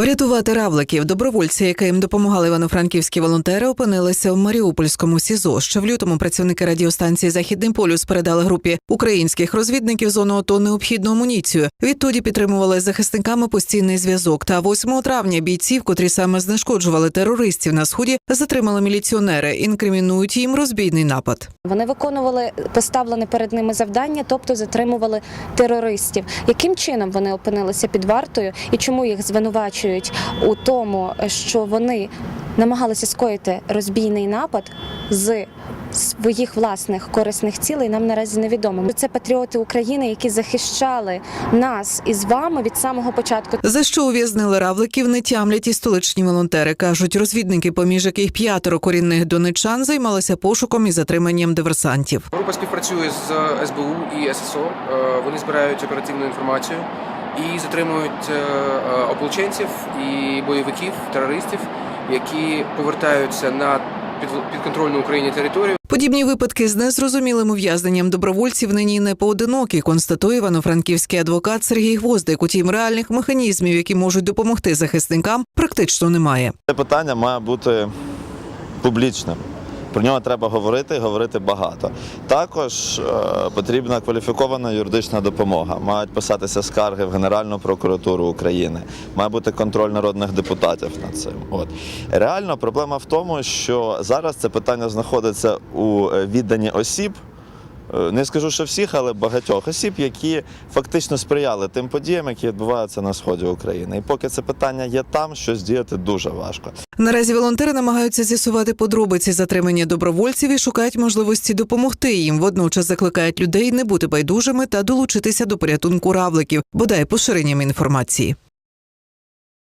Врятувати равликів добровольці, яким допомагали івано-франківські волонтери, опинилися в Маріупольському СІЗО. Ще в лютому працівники радіостанції Західний полюс передали групі українських розвідників зону АТО необхідну амуніцію. Відтоді підтримували захисниками постійний зв'язок. Та 8 травня бійців, котрі саме знешкоджували терористів на сході, затримали міліціонери. Інкримінують їм розбійний напад. Вони виконували поставлене перед ними завдання, тобто затримували терористів. Яким чином вони опинилися під вартою і чому їх звинувачують у тому, що вони намагалися скоїти розбійний напад з своїх власних корисних цілей, нам наразі невідомо. Це патріоти України, які захищали нас із вами від самого початку. За що ув'язнили равликів, не тямлять і столичні волонтери. кажуть, розвідники, поміж яких п'ятеро корінних донечан займалися пошуком і затриманням диверсантів. Група співпрацює з СБУ і ССО. Е, Вони збирають оперативну інформацію і затримують е, е, ополченців і бойовиків, терористів, які повертаються на під- підконтрольну Україні територію. Подібні випадки з незрозумілим ув'язненням добровольців нині не поодинокі, констатує івано-франківський адвокат Сергій Гвоздик. Утім, реальних механізмів, які можуть допомогти захисникам, практично немає. Це питання має бути публічним. Про нього треба говорити і говорити багато. Також е, потрібна кваліфікована юридична допомога. Мають писатися скарги в Генеральну прокуратуру України. Має бути контроль народних депутатів над цим. От реально проблема в тому, що зараз це питання знаходиться у е, відданні осіб. Е, Не скажу, що всіх, але багатьох осіб, які фактично сприяли тим подіям, які відбуваються на сході України. І поки це питання є там, щось діяти дуже важко. Наразі волонтери намагаються з'ясувати подробиці затримання добровольців і шукають можливості допомогти їм. Водночас закликають людей не бути байдужими та долучитися до порятунку равликів, бодай поширенням інформації.